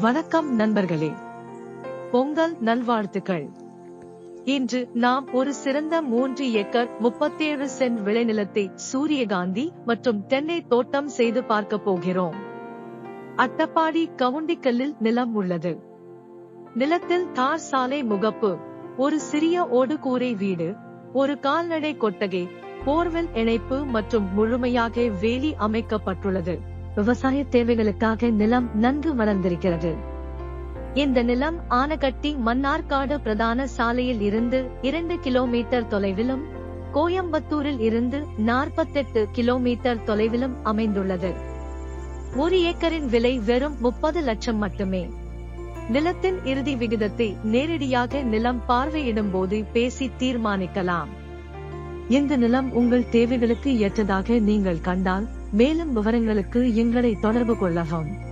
வணக்கம் நண்பர்களே. பொங்கல் நல்வாழ்த்துக்கள். இன்று நாம் ஒரு சிறந்த மூன்று ஏக்கர் முப்பத்தேழு சென்ட் விளைநிலத்தை சூரியகாந்தி மற்றும் தென்னை தோட்டம் செய்து பார்க்க போகிறோம். அட்டப்பாடி கவுண்டிக்கல்லில் நிலம் உள்ளது. நிலத்தில் தார் சாலை முகப்பு ஒரு சிறிய ஓடுகூரை வீடு ஒரு கால்நடை கொட்டகை போர்வெல் இணைப்பு மற்றும் முழுமையாக வேலி அமைக்கப்பட்டுள்ளது. விவசாய தேவைகளுக்காக நிலம் நன்கு வளர்ந்திருக்கிறது. இந்த நிலம் ஆனகட்டி மன்னார்காடு பிரதான சாலையில் இருந்து இரண்டு கிலோமீட்டர் தொலைவிலும் கோயம்புத்தூரில் இருந்து நாற்பத்தெட்டு கிலோமீட்டர் தொலைவிலும் அமைந்துள்ளது. ஒரு ஏக்கரின் விலை வெறும் முப்பது லட்சம் மட்டுமே. நிலத்தின் இறுதி விகிதத்தை நேரடியாக நிலம் பார்வையிடும் போது பேசி தீர்மானிக்கலாம். இந்த நிலம் உங்கள் தேவைகளுக்கு ஏற்றதாக நீங்கள் கண்டால் மேலும் விவரங்களுக்கு எங்களை தொடர்பு கொள்ளவும்.